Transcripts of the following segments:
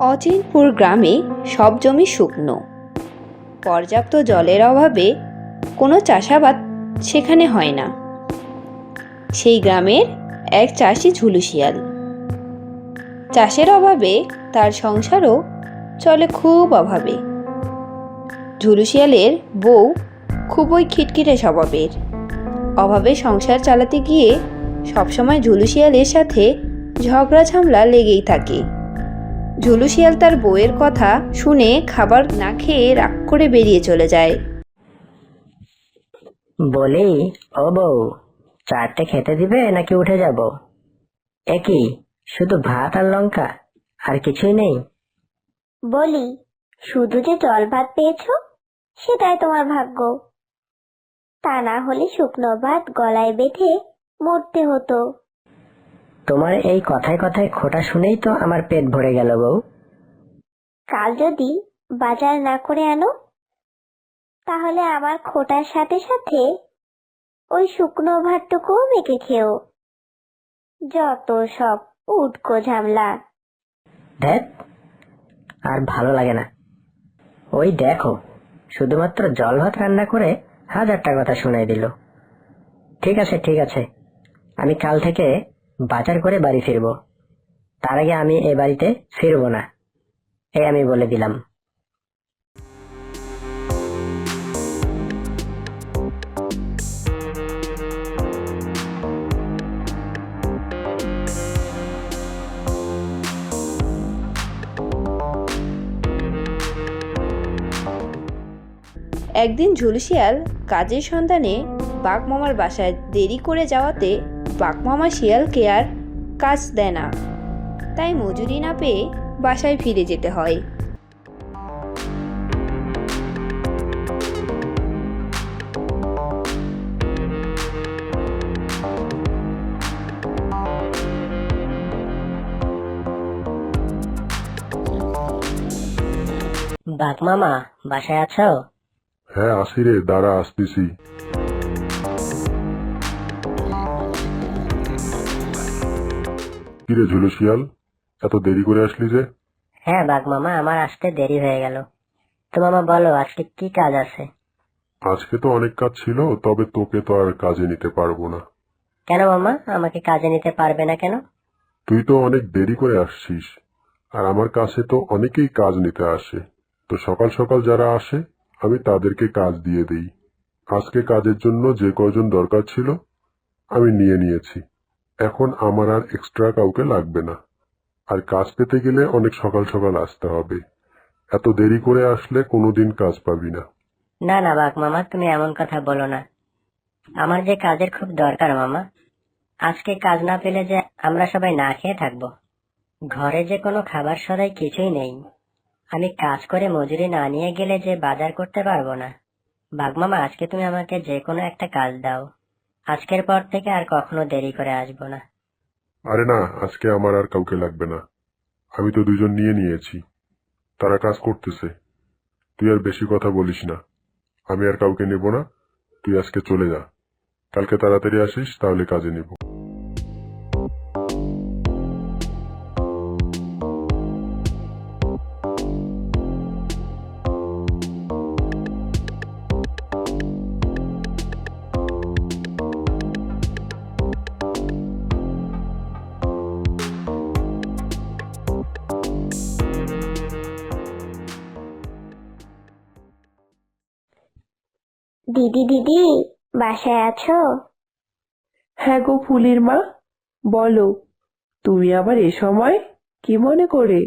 অচিনপুর গ্রামে সব জমি শুকনো। পর্যাপ্ত জলের অভাবে কোনো চাষাবাদ সেখানে হয় না। সেই গ্রামের এক চাষি ঝুলুশিয়াল। চাষের অভাবে তার সংসারও চলে খুব অভাবে। ঝুলুশিয়ালের বউ খুবই খিটখিটে স্বভাবের। অভাবে সংসার চালাতে গিয়ে সবসময় ঝুলুশিয়ালের সাথে ঝগড়া ঝামলা লেগেই থাকে। ঝুলুশিয়াল তার বউয়ের কথা শুনে খাবার না খেয়ে রাগ করে বেরিয়ে চলে যায়। বলি ও বউ চারটে খেতে দিবে নাকি উঠে যাব? একই শুধু ভাত আর লঙ্কা আর কিছুই নেই? বলি শুধু যে জল ভাত পেয়েছ সেটাই তোমার ভাগ্য। তা না হলে শুকনো ভাত গলায় বেঁধে মরতে হতো। তোমার এই কথায় কথায় খোটা শুনেই তো আমার পেট ভরে গেল বউ। কাল যদি বাজার না করে আনো তাহলে আমার খোটার সাথে সাথে ওই শুকনো ভাতটুকুও মেখে খেও। যত সব উটকো ঝামলা। দেখ আর ভালো লাগে না। ওই দেখো শুধুমাত্র জল ভাত রান্না করে হাজারটা কথা শোনাই দিল। ঠিক আছে ঠিক আছে। আমি কাল থেকে বাজার করে বাড়ি ফিরবো। তার আগে আমি এ বাড়িতে ফিরবো না এই আমি বলে দিলাম। একদিন ঝুলশিয়াল কাজের সন্ধানে বাঘমামার বাসায় দেরি করে যাওয়াতে বাঘমামা শিয়ালকে আর কাজ দেয় না। তাই মজুরি না পেয়ে বাসায় ফিরে যেতে হয়। বাঘ মামা বাসায় আছো? হ্যাঁ আসি রে দাঁড়া আসতেছি। কিরে ঝুলু শিয়াল। এত দেরি করে আসলি যে। হ্যাঁ বাঘ মামা আমার আসতে দেরি হয়ে গেল। তো মামা বলো আজকে কি কাজ আছে? আজকে তো অনেক কাজ ছিল তবে তোকে তো আর কাজে নিতে পারব না। কেন মামা? আমাকে কাজে নিতে পারবে না কেন? তুই তো অনেক দেরি করে আসছিস আর আমার কাছে তো অনেকেই কাজ নিতে আসে। তো সকাল সকাল যারা আসে আমি তাদেরকে কাজ দিয়ে দিই। আজকে কাজের জন্য যে কয়জন দরকার ছিল আমি নিয়ে নিয়েছি। এখন আমার আর এক্সট্রা কাউকে লাগবে না। আর কাজ পেতে গেলে অনেক সকাল সকাল আসতে হবে। এত দেরি করে আসলে কোনোদিন কাজ পাবি না। না না, বাঘ মামা, তুমি এমন কথা বলো না। আমার যে কাজের খুব দরকার মামা। আজকে কাজ না পেলে যে আমরা সবাই না খেয়ে থাকব। ঘরে যে কোনো খাবার সদাই কিছুই নেই। আমি কাজ করে মজুরি না নিয়ে গেলে যে বাজার করতে পারব না। বাঘ মামা, আজকে তুমি আমাকে যে কোনো একটা কাজ দাও। আজকের পর থেকে আর কখনো দেরি করে আসব না। আরে না, আজকে আমার আর কাউকে লাগবে না। আমি তো দুজন নিয়ে নিয়েছি। তারা কাজ করতেছে। তুই আর বেশি কথা বলিস না। আমি আর কাউকে নেব না। তুই আজকে চলে যা। কালকে তাড়াতাড়ি আসিস, তাহলে কাজে নেব। দিদি দিদি বাসায় আছো? হ্যাঁ গো ফুলের মা বলো তুমি আবার এ সময় কি মনে করে?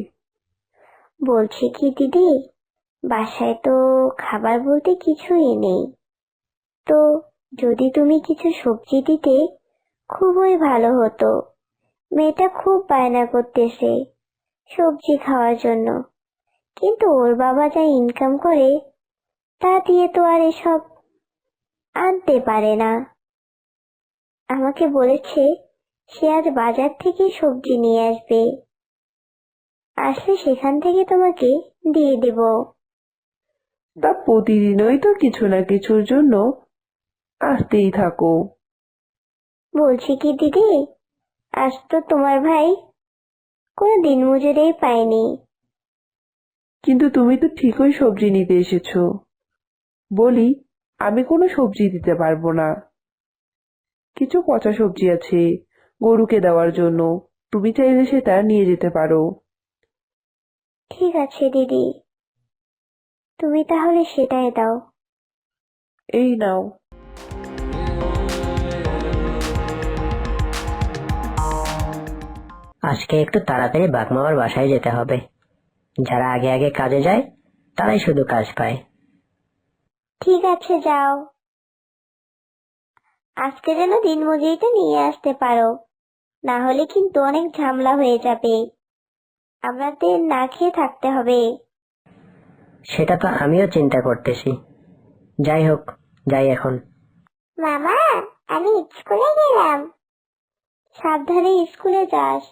বলছি কি দিদি বাসায় তো খাবার বলতে কিছুই নেই। তো যদি তুমি কিছু সবজি দিতে খুবই ভালো হতো। মেয়েটা খুব বায়না করতেছে সবজি খাওয়ার জন্য। কিন্তু ওর বাবা যা ইনকাম করে তা দিয়ে তো আর এসব আনতে পারে না। আমাকে বলেছে সে আজ বাজার থেকে সবজি নিয়ে আসবে। আসলে সেখান থেকে তোমাকে দিয়ে দেব। তা প্রতিদিনই তো কিছু না কিছুর জন্য আসতেই থাকো। বলছি কি দিদি আজ তো তোমার ভাই কোনো দিন মজুরেই পায়নি। কিন্তু তুমি তো ঠিকই সবজি নিতে এসেছ। বলি আমি কোনো সবজি দিতে পারব না। কিছু পচা সবজি আছে গরুকে দেওয়ার জন্য। তুমি চাইলে সেটা নিয়ে যেতে পারো। ঠিক আছে দিদি। তুমি তাহলে সেটাই দাও। এই নাও। আজকে একটু তাড়াতাড়ি বাঘমামার বাসায় যেতে হবে। যারা আগে আগে কাজে যায় তারাই শুধু কাজ পায়। ঠিক আছে যাও। আজকে যেন দিনমজুরিটা নিয়ে আসতে পারো। না হলে কিন্তু অনেক ঝামেলা হয়ে যাবে। আমাদের না খেয়ে থাকতে হবে। সেটা তো আমিও চিন্তা করতেছি। যাই হোক যাই এখন। মামা আমি স্কুলে গেলাম। সাবধানে স্কুলে যাস।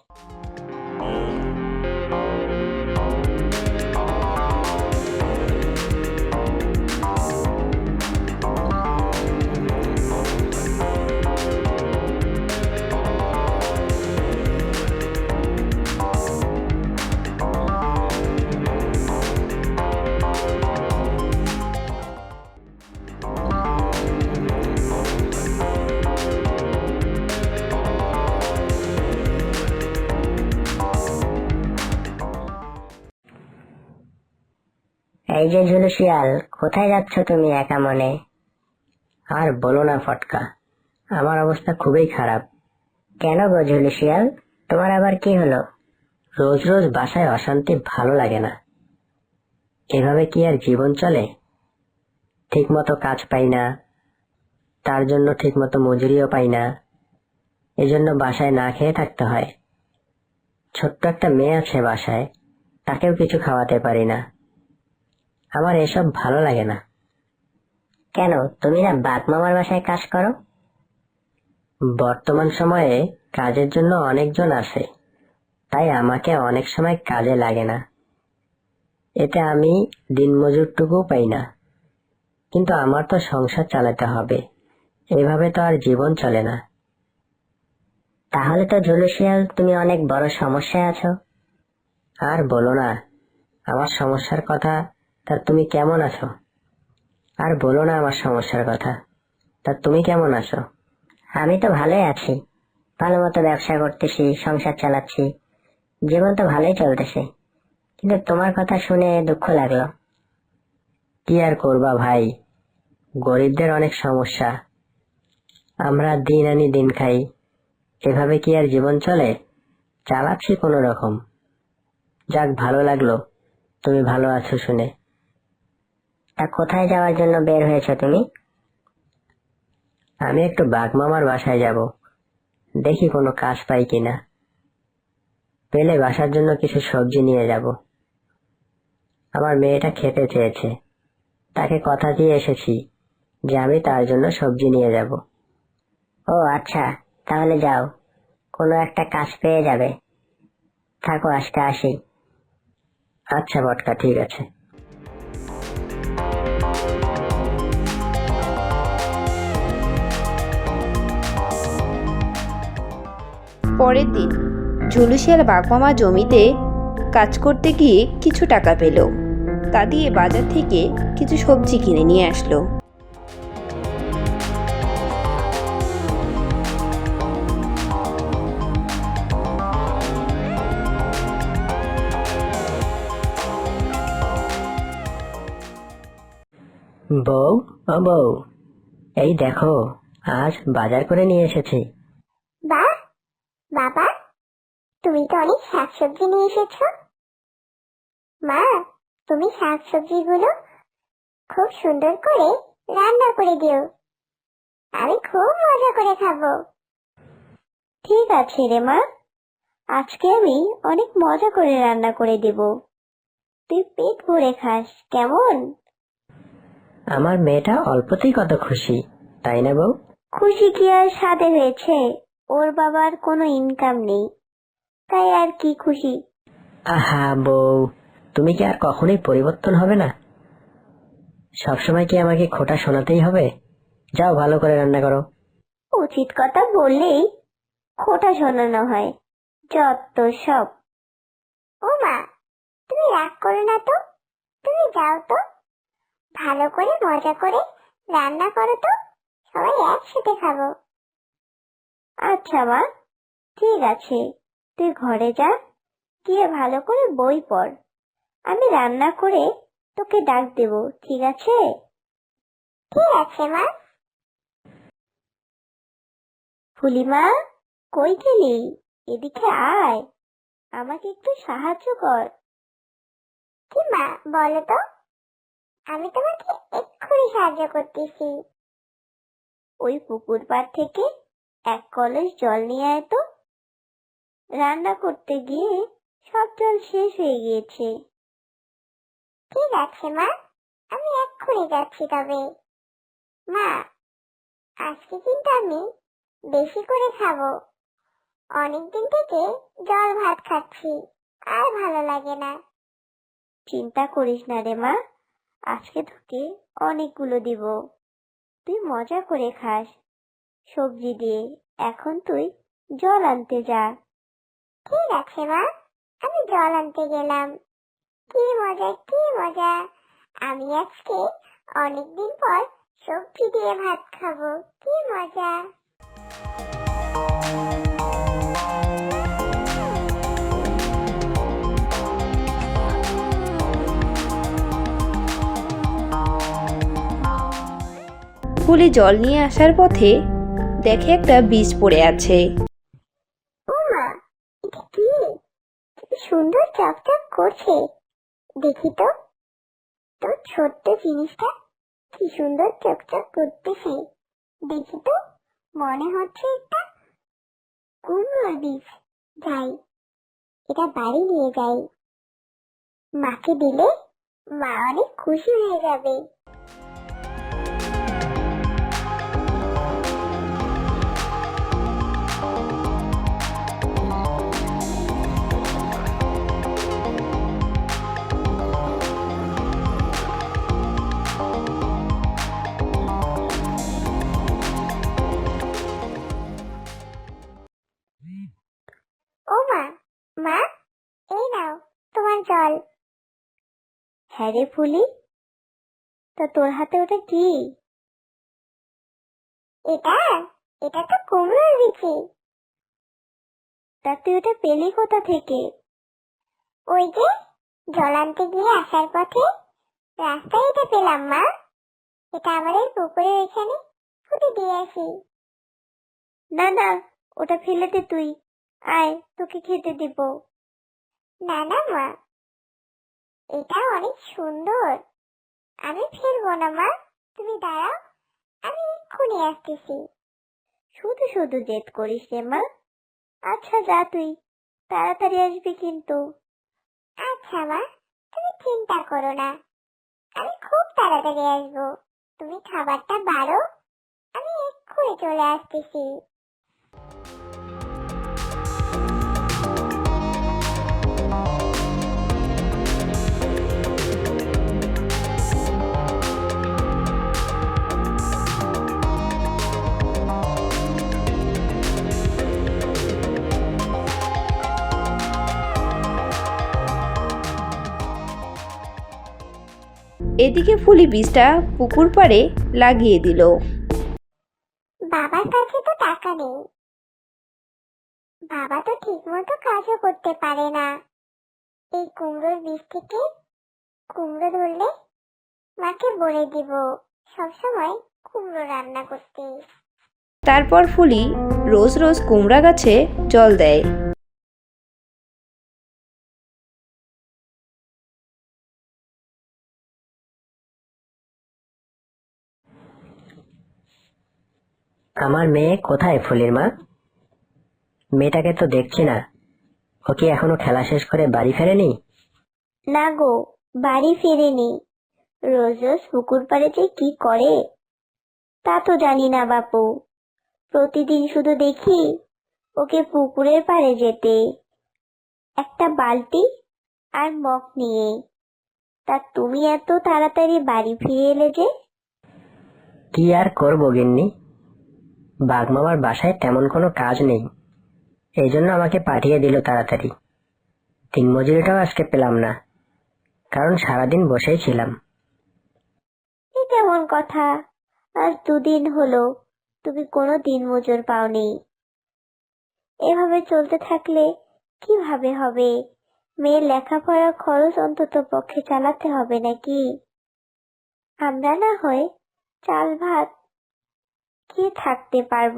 এই যে ঝুলু শিয়াল কোথায় যাচ্ছ তুমি একা মনে? আর বলো না, ফটকা। আমার অবস্থা খুবই খারাপ। কেন গো ঝুলু শিয়াল তোমার আবার কি হলো? রোজ রোজ বাসায় অশান্তি ভালো লাগে না। এভাবে কি আর জীবন চলে? ঠিক মতো কাজ পাই না। তার জন্য ঠিক মতো মজুরিও পাই না। এজন্য বাসায় না খেয়ে থাকতে হয়। ছোট্ট একটা মেয়ে আছে বাসায়। তাকেও কিছু খাওয়াতে পারি না। আমার এসব ভালো লাগে না। কেন? তুমি না বাঘ মামার বাসায় কাজ করো? বর্তমান সময়ে কাজের জন্য অনেকজন আছে তাই আমাকে অনেক সময় কাজে লাগে না। এতে আমি দিনমজুরটুকু পাই না। কিন্তু আমার তো সংসার চালাতে হবে, এভাবে তো আর জীবন চলে না। তাহলে তো ঝুলুশিয়াল তুমি অনেক বড় সমস্যায় আছো। আর বলো না, আমার সমস্যার কথা তা তুমি কেমন আছো? আর বলো না আমার সমস্যার কথা। তা তুমি কেমন আছো? আমি তো ভালোই আছি। ভালো মতো ব্যবসা করতেছি, সংসার চালাচ্ছি। জীবন তো ভালোই চলতেছে। কিন্তু তোমার কথা শুনে দুঃখ লাগল। কি আর করবা ভাই? গরিবদের অনেক সমস্যা। আমরা দিন আনি দিন খাই। এভাবে কি আর জীবন চলে? চালাচ্ছি কোনো রকম। যাক, ভালো লাগল। তুমি ভালো আছো শুনে। তা কোথায় যাওয়ার জন্য বের হয়েছো তুমি? আমি একটু বাঘমামার বাসায় যাব। দেখি কোনো কাজ পাই কিনা। পেলে বাসার জন্য কিছু সবজি নিয়ে যাব। আমার মেয়েটা খেতে চেয়েছে। তাকে কথা দিয়ে এসেছি যে আমি তার জন্য সবজি নিয়ে যাব। ও আচ্ছা তাহলে যাও। কোনো একটা কাজ পেয়ে যাবে। থাকো, আজকে আসি। আচ্ছা বটকা, ঠিক আছে। পরের দিন ঝুলুশিয়াল বাঘমামা জমিতে কাজ করতে গিয়ে কিছু টাকা পেল। তা দিয়ে বাজার থেকে কিছু সবজি কিনে নিয়ে আসলো। বউ ও বউ এই দেখো আজ বাজার করে নিয়ে এসেছি। বা বাবা তুমি তো অনেক শাকসবজি নিয়ে এসেছ। মা তুমি শাকসবজিগুলো খুব সুন্দর করে রান্না করে দিও। আমি খুব মজা করে খাব। ঠিক আছে রে মা আজকে আমি অনেক মজা করে রান্না করে দেব। তুই পেট ভরে খাস কেমন? আমার মেয়েটা অল্পতেই কত খুশি তাই না বউ? খুশি কি আর সাথে হয়েছে? ওর বাবার কোনো ইনকাম নেই। তাই আর কি খুশি? আহা বউ তুমি কি আর কখনোই পরিবর্তন হবে না? সবসময় কি আমাকে খোটা শোনাতেই হবে? যাও ভালো করে রান্না করো। উচিত কথা বললেই খোটা শোনানো হয় যত সব। ও মা তুমি রাগ করো না তো? তুমি যাও তো। ভালো করে মজা করে রান্না করো তো। সবাই একসাথে খাব। আচ্ছা মা, ঠিক আছে। তুই ঘরে যা, গিয়ে ভালো করে বই পড়। আমি রান্না করে তোকে ডাক দেব, ঠিক আছে? ঠিক আছে মা। ফুলিমা, কই গেলি? এদিকে আয়। আমাকে একটু সাহায্য কর। কি মা, বলো তো? আমি তোমাকে এক্ষুনি সাহায্য করতেছি। ওই পুকুর পাড় থেকে এক কলস জল নিয়ে আয় তো। রান্না করতে গিয়ে সব জল শেষ হয়ে গিয়েছে। ঠিক আছে, মা। আমি এক্ষুনি যাচ্ছি তবে। মা, আজকে কিন্তু আমি বেশি করে খাব। অনেকদিন থেকে জল ভাত খাচ্ছি, আর ভালো লাগে না। চিন্তা করিস না রে মা, আজকে তোকে অনেকগুলো দিব। তুই মজা করে খাস। সবজি দিয়ে এখন তুই জল আনতে যা। ঠিক আছে মা? আমি জল আনতে গেলাম। কি মজা কি মজা। আমি আজকে অনেকদিন পর সবজি দিয়ে ভাত খাব। কি মজা। ফুলি জল নিয়ে আসার পথে দেখে একটা বীজ পড়ে আছে। সুন্দর চকচক করছে। দেখি তো। তোর ছোট্ট জিনিসটা কি সুন্দর চকচক করতেছে। দেখি তো, মনে হচ্ছে একটা কুমড়োর বীজ। যাই, এটা বাড়ি নিয়ে যাই। মাকে দিলে মা অনেক খুশি হয়ে যাবে। মা মা, এই নাও, তোমার জল। হ্যাঁ রে ফুলি, তা তোর হাতে ওটা কি? এটা এটা তো কুমড়োর বিচি তা তুই ওটা পেলি কোথা থেকে? ওই যে জল আনতে গিয়ে আসার পথে রাস্তায় এটা পেলাম, মা। এটা আমাদের পুকুরের এখানে ফুটে দিয়ে আসি। না না, ওটা ফেলে দে তুই। আয় তোকে খেতে দিব। না না, মা। এটা অনেক সুন্দর। আমি ফেলব না, মা। তুমি দাঁড়াও, আমি এক্ষুনি আসতেছি। শুধু শুধু জেদ করিস রে, মা। আচ্ছা যা তুই। তাড়াতাড়ি আসবি কিন্তু। আচ্ছা মা। তুমি চিন্তা করো না। আমি খুব তাড়াতাড়ি আসব। তুমি খাবারটা বাড়ো। আমি এক্ষুনি চলে আসতেছি। এদিকে ফুলি বীজটা পুকুর পাড়ে লাগিয়ে দিল। বাবার কাছে তো টাকা নেই। বাবা তো ঠিক মতো কাজও করতে পারে না। এই কুমড়োর বীজ থেকে কুমড়ো ধরলে মাকে বলে দিব সবসময় কুমড়ো রান্না করতে। তারপর ফুলি রোজ রোজ কুমড়া গাছে জল দেয়। আমার মেয়ে কোথায় ফুলির মা? মেয়েটাকে তো দেখছি না। ও কি এখনও খেলা শেষ করে বাড়ি ফেরেনি? না গো বাড়ি ফেরেনি। রোজ রোজ পুকুর পাড়ে যে কি করে? তা তো জানি না বাপু। প্রতিদিন শুধু দেখি ওকে পুকুরের পাড়ে যেতে একটা বালতি আর মগ নিয়ে। তা তুমি এত তাড়াতাড়ি বাড়ি ফিরে এলে যে? কি আর করব গিন্নি? বাঘমামার বাসায় তেমন কোনো কাজ নেই। এই জন্য আমাকে পাঠিয়ে দিল তাড়াতাড়ি। দিন মজুরিটাও আজকে পেলাম না, কারণ সারাদিন বসেই ছিলাম। এ কেমন কথা? আজ দুদিন হলো, তুমি কোনো দিন মজুর পাওনি। এভাবে চলতে থাকলে কীভাবে হবে? মেয়ের লেখাপড়ার খরচ অন্তত পক্ষে চালাতে হবে নাকি? আমরা না হয় চাল ভাত খেয়ে থাকতে পারব।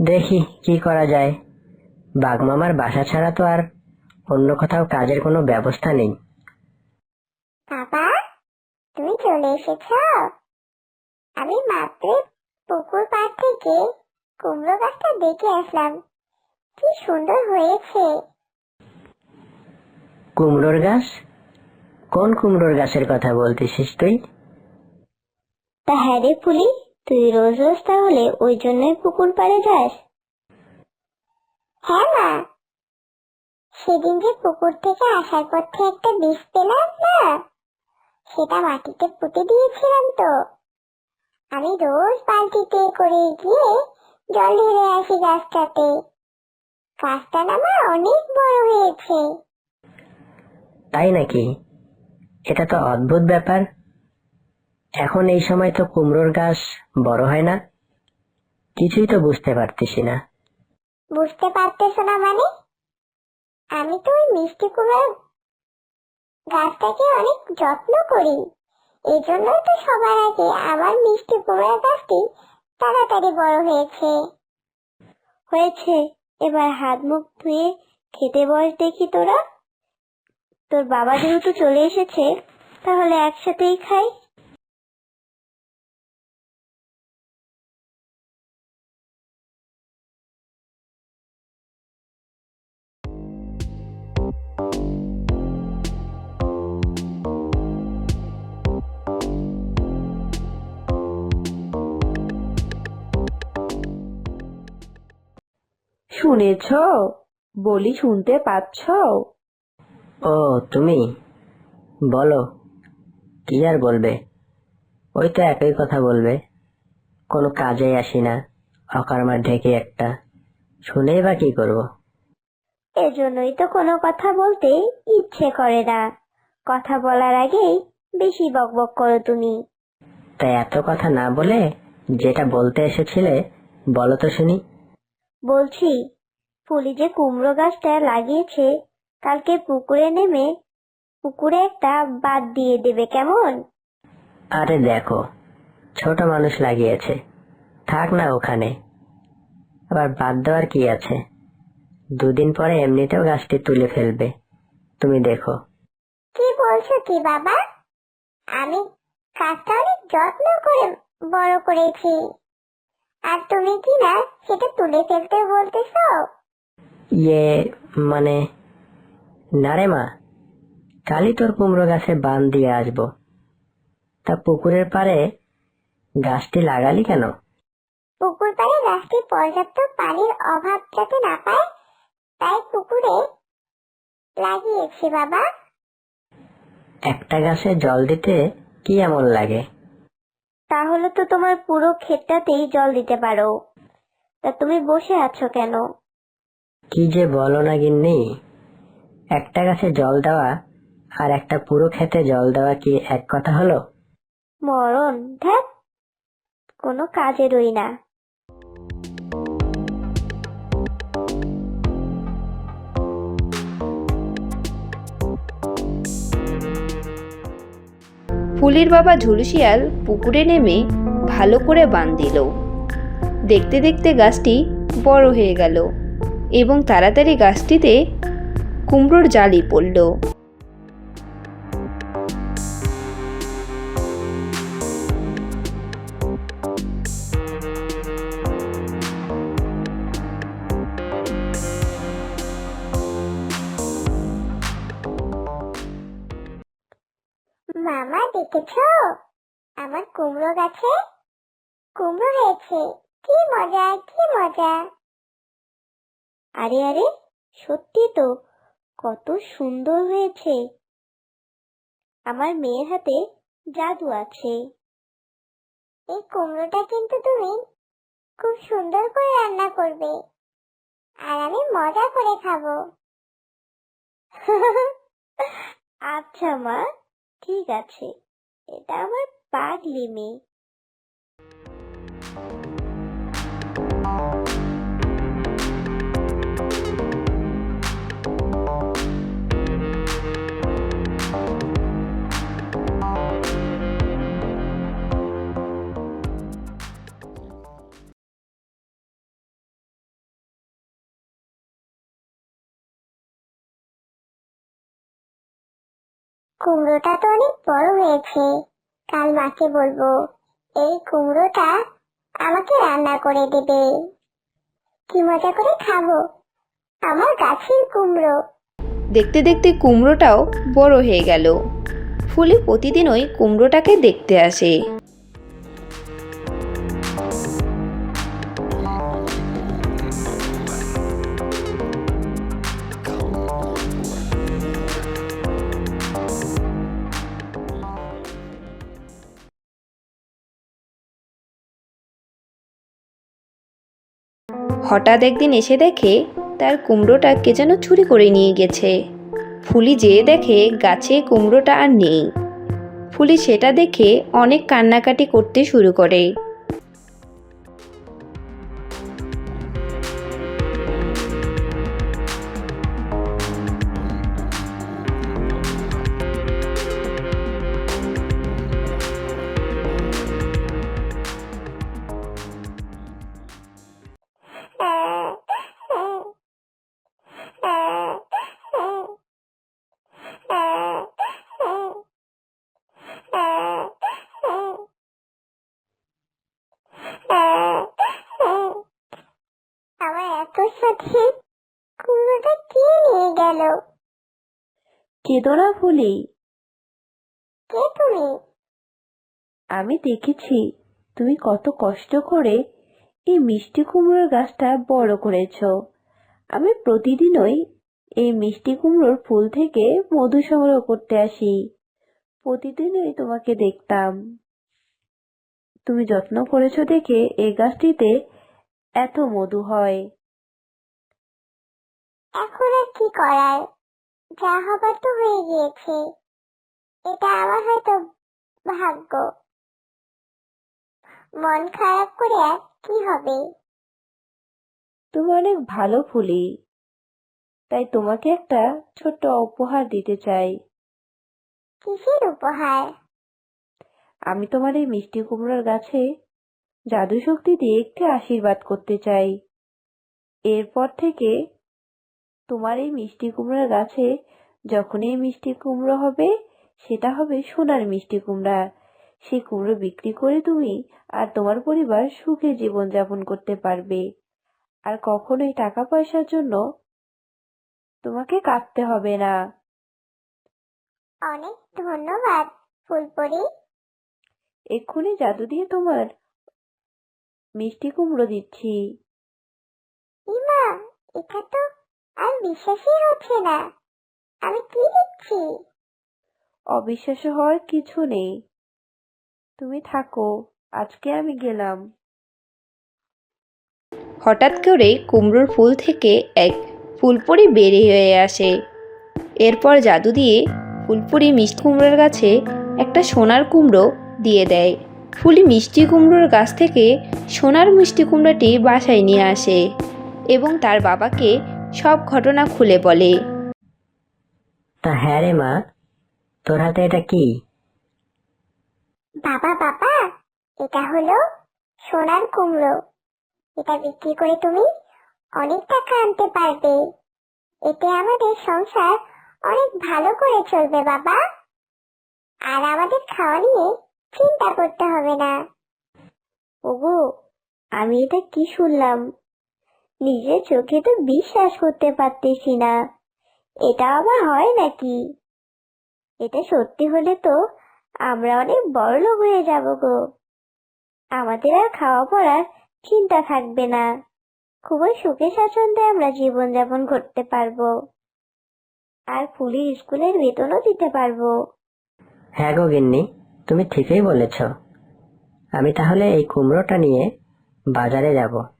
দেখি কি করা যায়। বাগমামার বাসা ছাড়া তো আর অন্য কোথাও কাজের কোনো ব্যবস্থা নেই। বাবা তুমি চলে এসেছ? আমি মাত্র পুকুর পাড় থেকে কুমড়ো গাছটা দেখে আসলাম। কি সুন্দর হয়েছে। কুমড়োর গাছ? কোন কুমড়োর গাছের কথা বলতেছিস তুই? তা হ্যাঁ রে পুলি তুই রোজ রোজ তাহলে ওই জন্যই পুকুর পাড়ে যাস। হ্যাঁ মা। সেদিন যে পুকুর থেকে আসার পথে একটা বিষ পেলাম না, সেটা মাটিতে পুঁতে দিয়েছিলাম তো। আমি রোজ বালতিতে করে গিয়ে জল ঢেলে আসি গাছটাতে। গাছটা মা, অনেক বড় হয়েছে। তাই নাকি? এটা তো অদ্ভুত ব্যাপার। এখন এই সময় তো কুমড়োর গাছ বড় হয় না। কিছুই তো বুঝতে পারতেছি না। বুঝতে পারতেছো না মানে? আমি তো ওই মিষ্টি কুমড়ার গাছটাকে অনেক যত্ন করি। এই জন্যই তো সবার আগে আমার মিষ্টি কুমড়ার গাছটি তাড়াতাড়ি বড় হয়েছে। হয়েছে, এবার হাত মুখ ধুয়ে খেতে বস দেখি তোরা। তোর বাবা যেহেতু চলে এসেছে, তাহলে একসাথেই খাই। শুনেছ? বলি শুনতে পাচ্ছ? ও তুমি? বলো। কি আর বলবে? ওই তো একই কথা বলবে। কোনো কাজে আসি না অকারমার ঢেকে একটা। শুনেই বা কি করব? এজন্যই তো কোনো কথা বলতে ইচ্ছে করে না। কথা বলার আগেই বেশি বকবক করো তুমি। তাই এত কথা না বলে যেটা বলতে এসেছিলে বলো তো শুনি। বলছি ফুলি যে কুমড়ো গাছটা লাগিয়েছে কালকে পুকুরে নেমে পুকুরে একটা বাদ দিয়ে দেবে কেমন? আরে দেখো ছোট মানুষ লাগিয়েছে। থাক না ওখানে। আবার বাদ দেওয়ার কি আছে? দুদিন পরে এমনিতেও গাছটি তুলে ফেলবে। তুমি দেখো। কি বলছো কি বাবা? আমি গাছটা অনেক যত্ন করে বড় করেছি। আর তুমি কি না সেটা তুলে ফেলতে বলতেছো? ইয়ে মানে না রে মা কালই তোর কুমড়ো গাছে বান দিয়ে আসব। তা পুকুরের পাড়ে গাছটি লাগালি কেন? পুকুর পাড়ে গাছটি পর্যাপ্ত পানির অভাব যাতে না পায় তাই পুকুরে লাগিয়েছি বাবা। একটা গাছে জল দিতে কি এমন লাগে? তাহলে তো তোমার পুরো ক্ষেতটাতেই জল দিতে পারো। তা তুমি বসে আছো কেন? কি যে বলো না গিন্নি? একটা গাছে জল দেওয়া আর একটা পুরো খেতে জল দেওয়া কি এক কথা হলো? মরণ ধ্যাত কোনো কাজেরই না। ফুলির বাবা ঝুলুশিয়াল পুকুরে নেমে ভালো করে বান দিল। দেখতে দেখতে গাছটি বড় হয়ে গেল। এবং তাড়াতাড়ি গাছটিতে কুমড়োর জালি পড়ল। আরে আরে, সত্যি তো, কত সুন্দর হয়েছে। আমার মেয়ের হাতে জাদু আছে। এই কুমড়োটা কিন্তু তুমি খুব সুন্দর করে রান্না করবে। আর আমি মজা করে খাব। আচ্ছা মা, ঠিক আছে। এটা আমার পাগলি মেয়ে। কুমড়োটা তো অনেক বড় হয়েছে। কাল মাকে বলব, এই কুমড়োটা আমাকে রান্না করে দেবে। কি মজা করে খাব? আমার গাছের কুমড়ো। দেখতে দেখতে কুমড়োটাও বড় হয়ে গেল। ফুলি প্রতিদিনই কুমড়োটাকে দেখতে আসে। হঠাৎ একদিন এসে দেখে তার কুমড়োটা কে যেন চুরি করে নিয়ে গেছে। ফুলি যেয়ে দেখে গাছে কুমড়োটা আর নেই। ফুলি সেটা দেখে অনেক কান্নাকাটি করতে শুরু করে। কেঁদো না ফুলি। কে তুমি? আমি দেখেছি তুমি কত কষ্ট করে এই মিষ্টি কুমড়োর গাছটা বড় করেছ। আমি প্রতিদিনই এই মিষ্টি কুমড়োর ফুল থেকে মধু সংগ্রহ করতে আসি। প্রতিদিনই তোমাকে দেখতাম। তুমি যত্ন করেছ দেখে এই গাছটিতে এত মধু হয়। এখন আর কি করার? যা হবার তো হয়ে গিয়েছে। এটা আমার হয়তো ভাগ্য। মন খারাপ করে আর কি হবে? তুমি অনেক ভালো ফুলি। তাই তোমাকে একটা ছোট্ট উপহার দিতে চাই। কিসের উপহার? আমি তোমার এই মিষ্টি কুমড়োর গাছে জাদু শক্তি দিয়ে একটি আশীর্বাদ করতে চাই। এরপর থেকে তোমার এই মিষ্টি কুমড়োর গাছে যখনই এই মিষ্টি কুমড়ো হবে সেটা হবে সোনার মিষ্টি কুমড়া। সেই কুমড়ো বিক্রি করে তুমি আর তোমার পরিবার সুখে জীবনযাপন করতে পারবে। আর কখনোই টাকা পয়সার জন্য তোমাকে কাঁদতে হবে না। অনেক ধন্যবাদ ফুলপরি। এক্ষুনি জাদু দিয়ে তোমার মিষ্টি কুমড়ো দিচ্ছি। ইমা এটা তো আর বিশ্বাসই হচ্ছে না। আমি কি দেখছি? অবিশ্বাস্য হওয়ার কিছু নেই। তুমি থাকো আজকে আমি গেলাম। হঠাৎ করে কুমড়োর ফুল থেকে এক ফুলপুরি বেরিয়ে হয়ে আসে। এরপর জাদু দিয়ে ফুলপুরি মিষ্টি কুমড়োর গাছে একটা সোনার কুমড়ো দিয়ে দেয়। ফুলি মিষ্টি কুমড়োর গাছ থেকে সোনার মিষ্টি কুমড়োটি বাসায় নিয়ে আসে এবং তার বাবাকে সব ঘটনা খুলে বলে। তা হ্যাঁ রে মা তোর হাতে এটা কি? বাবা বাবা এটা হলো সোনার কুমড়ো। এটা বিক্রি করে তুমি অনেক টাকা আনতে পারবে। এতে আমাদের সংসার অনেক ভালো করে চলবে বাবা। আর আমাদের খাওয়া নিয়ে চিন্তা করতে হবে না। ওগো আমি এটা কি শুনলাম? নিজের চোখে তো বিশ্বাস করতে পারতেছি না। এটা আবার হয় নাকি? এটা সত্যি হলে তো আমরা অনেক বড় লোক হয়ে যাব গো। আমাদের আর খাওয়া পড়ার চিন্তা থাকবে না। খুবই সুখে স্বাচ্ছন্দ্যে আমরা জীবনযাপন করতে পারব। আর ফুলির স্কুলের বেতনও দিতে পারব। হ্যাঁ গো গিন্নি, তুমি ঠিকই বলেছ। আমি তাহলে এই কুমড়োটা নিয়ে বাজারে যাব।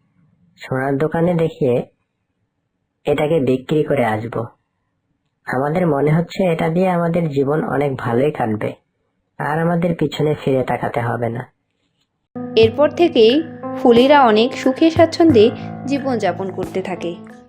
সোনার দোকানে দেখিয়ে এটাকে বিক্রি করে আসব। আমাদের মনে হচ্ছে এটা দিয়ে আমাদের জীবন অনেক ভালোই কাটবে, আর আমাদের পিছনে ফিরে তাকাতে হবে না। এরপর থেকেই ফুলিরা অনেক সুখে স্বাচ্ছন্দ্যে জীবনযাপন করতে থাকে।